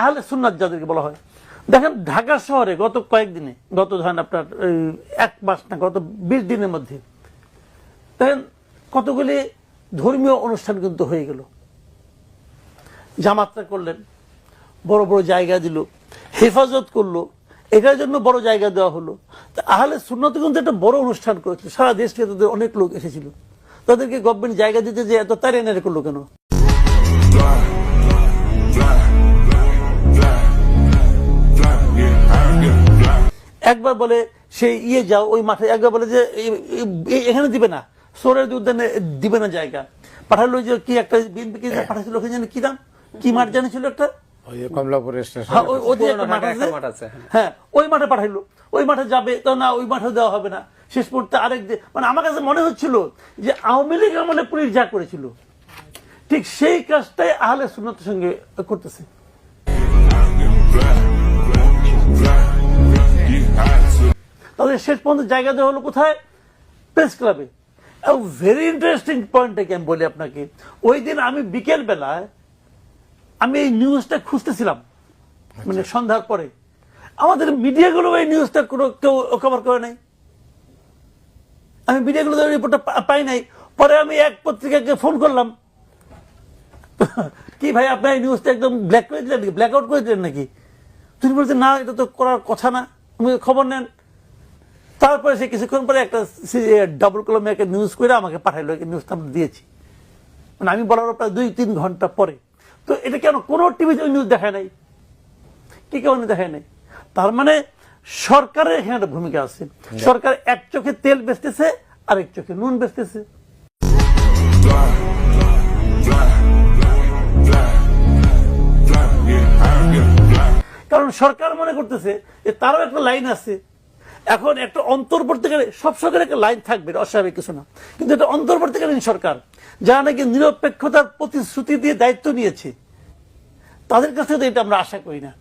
আহলে সুন্নাত যাদেরকে বলা হয়। দেখেন ঢাকা শহরে গত কয়েকদিনে, গত ধরেন আপনার এক মাস না, গত বিশ দিনের মধ্যে, দেখেন কতগুলি ধর্মীয় অনুষ্ঠান কিন্তু হয়ে গেল। জামাতটা করলেন, বড় বড় জায়গা দিল, হেফাজত করল, এটার জন্য বড় জায়গা দেওয়া হলো। আহলে সুন্নত কিন্তু একটা বড় অনুষ্ঠান করেছিল সারা দেশ থেকে তাদের অনেক লোক এসেছিল। তাদেরকে গভর্নমেন্ট জায়গা দিতে যে এত তারে এনে করল কেন? একবার বলে সেই ইয়ে যাও ওই মাঠে একবার বলে যে এখানে দিবে না। সোরের উদ্যানে দিবে না জায়গা। পাঠালো যে কি একটা বিএনপি কে পাঠাচ্ছিল ওখানে জানি কি দাম কি মাঠ জানিছিল একটা? ওই যে কমলাপুর স্টেশন। হ্যাঁ, ওই- ওই যে একটা পুরোনো মাঠ ঢাকায় আছে। একটা মাঠ আছে, হ্যাঁ। হ্যাঁ ওই মাঠে পাঠাইলো। ওই মাঠে যাবে তো না ওই মাঠে দেওয়া হবে না। শেষ মুহূর্তে আরেক মানে আমার কাছে মনে হচ্ছিল যে আওয়ামী লীগ আমলে পুলিশ যা করেছিল ঠিক সেই কাজটাই আহলে সুন্নতের সঙ্গে করতেছে। তাদের শেষ পর্যন্ত জায়গা দেওয়া হলো কোথায়? প্রেস ক্লাবে ভেরি ইন্টারেস্টিং পয়েন্টটাকে আমি বলি আপনাকে ওই দিন আমি বিকেল বেলায় আমি এই নিউজটা খুঁজতেছিলাম মানে সন্ধ্যার পরে। আমাদের মিডিয়াগুলো এই নিউজটা কোনো কেউ কভার করে নাই। আমি মিডিয়াগুলো রিপোর্টটা পাই নাই। পরে আমি এক পত্রিকাকে ফোন করলাম। কি ভাই আপনার এই নিউজটা একদম ব্ল্যাক করে দিলেন নাকি? ব্ল্যাক আউট করে দিলেন নাকি? তিনি বলছেন না এটা তো করার কথা না। খবর নেন। তারপরে সে কিছুক্ষণ পরে একটা ডাবল কলমে একটা নিউজ করে আমাকে পাঠাইলো নিউজটা আমরা দিয়েছি। মানে আমি বলার প্রায় দুই তিন ঘণ্টা পরে। তো এটা কেন কোনো টিভিতে নিউজ দেখায় নাই? কি কারণে দেখায় নাই? তার মানে সরকারের এখানে একটা ভূমিকা আছে। সরকার এক চোখে তেল বেচতেছে আর এক চোখে নুন বেচতেছে। কারণ সরকার মনে করতেছে যে তারও একটা লাইন আছে। এখন একটা অন্তর্বর্তীকালীন, সব সরকারের একটা লাইন থাকবে অস্বাভাবিক কিছু না। কিন্তু এটা অন্তর্বর্তীকালীন সরকার, যারা নাকি নিরপেক্ষতার প্রতিশ্রুতি দিয়ে দায়িত্ব নিয়েছে, তাদের কাছে তো এটা আমরা আশা করি না।